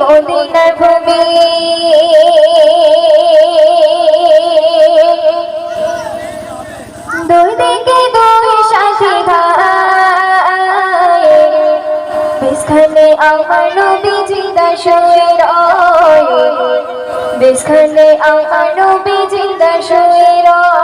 মদিনার ভূমি দুই দিকে দুই সাথী ভাই। বিস্খানে আমার নবীজি দাসের রয় বিস্খানে আমার নবীজি দাসের রয়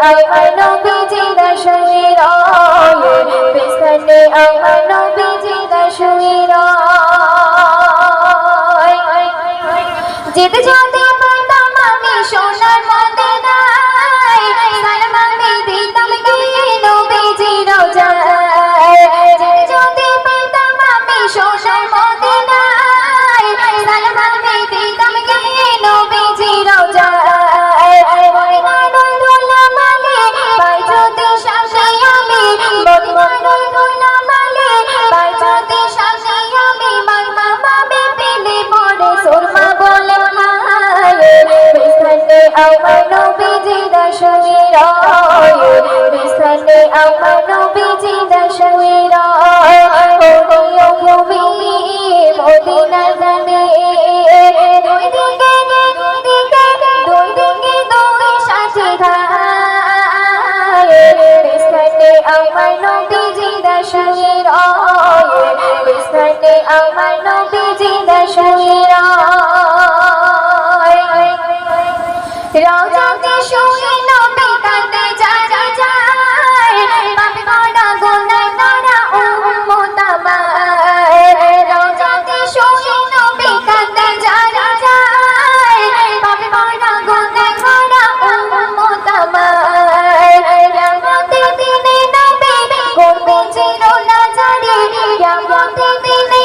আমার নবীজি দশমী রায় বিস্তারে আমার নবীজি দশমী আমার নবীজি দশরা রাজাতে শুয়ে নবী কাঁদে যায় যায় পাপ করা গুনাহ করা উম্মত আমার রাজাতে শুয়ে নবী কাঁদে যায় যায় পাপ করা গুনাহ করা উম্মত আমার রাজাতে দিনে নবী করবে চির নাজারি রাজাতে দিনে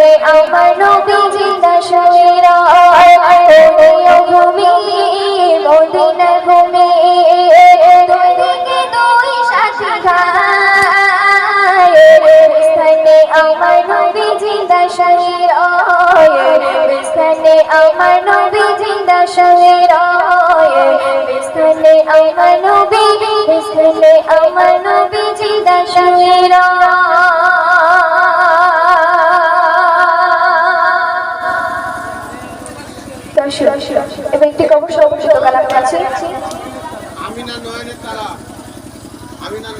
হবে আমার নবীজি দশমীর ভূমি, মদিনা ভূমি দুই দিকে দুই সাথী স্থানে আমার নবীজি দশমীর স্থানে আমার নবীজি দশমীর স্থানে আমার নবী, স্থানে আমার নবীজি দশমীর দর্শক এবং একটি কবর সংরক্ষিত কালাম আছে আমিনা নয়নের তারা। আমিনা